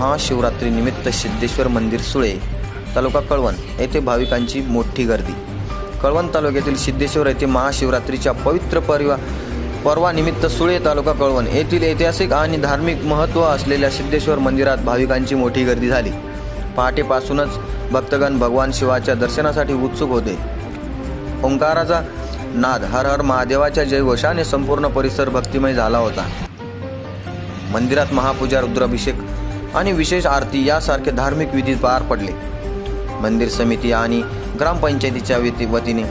महाशिवरात्री निमित्त सिद्धेश्वर मंदिर सुळे तालुका कळवण येथे भाविकांची मोठी गर्दी. कळवण तालुक्यातील सिद्धेश्वर येथे महाशिवरात्रीच्या पवित्र परिवा पर्वानिमित्त सुळे तालुका कळवण येथील ऐतिहासिक आणि धार्मिक महत्त्व असलेल्या सिद्धेश्वर मंदिरात भाविकांची मोठी गर्दी झाली. पहाटेपासूनच भक्तगण भगवान शिवाच्या दर्शनासाठी उत्सुक होते. ओंकाराचा नाद हर हर महादेवाच्या जयघोषाने संपूर्ण परिसर भक्तिमय झाला होता. मंदिरात महापूजा रुद्राभिषेक आणि विशेष आरती यासारखे धार्मिक विधी पार पडले. मंदिर समिती आणि ग्रामपंचायतीच्या वतीने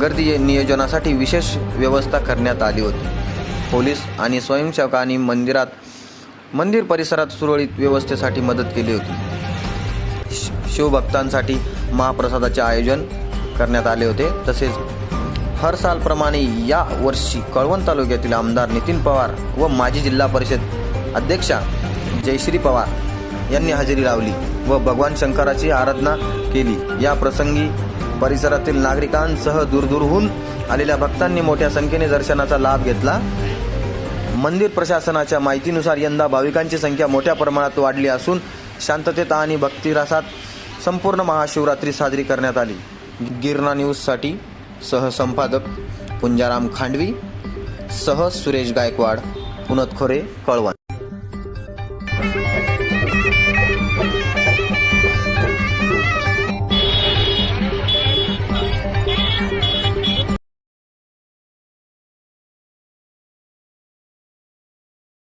गर्दी नियोजनासाठी विशेष व्यवस्था करण्यात आली होती. पोलीस आणि स्वयंसेवकांनी मंदिरात मंदिर परिसरात सुरळीत व्यवस्थेसाठी मदत केली होती. शि- शिवभक्तांसाठी महाप्रसादाचे आयोजन करण्यात आले होते. तसेच हर सालप्रमाणे या वर्षी कळवण तालुक्यातील आमदार नितीन पवार व माजी जिल्हा परिषद अध्यक्षा जयश्री पवार यांनी हजेरी लावली व भगवान शंकराची आराधना केली. या प्रसंगी परिसरातील नागरिकांसह दूरदूरहून आलेल्या भक्तांनी मोठ्या संख्येने दर्शनाचा लाभ घेतला. मंदिर प्रशासनाच्या माहितीनुसार यंदा भाविकांची संख्या मोठ्या प्रमाणात वाढली असून शांततेत आणि भक्तिरासात संपूर्ण महाशिवरात्री साजरी करण्यात आली. गिरणा न्यूजसाठी सहसंपादक पुंजाराम खांडवी सह सुरेश गायकवाड पुनत खोरे कळवण.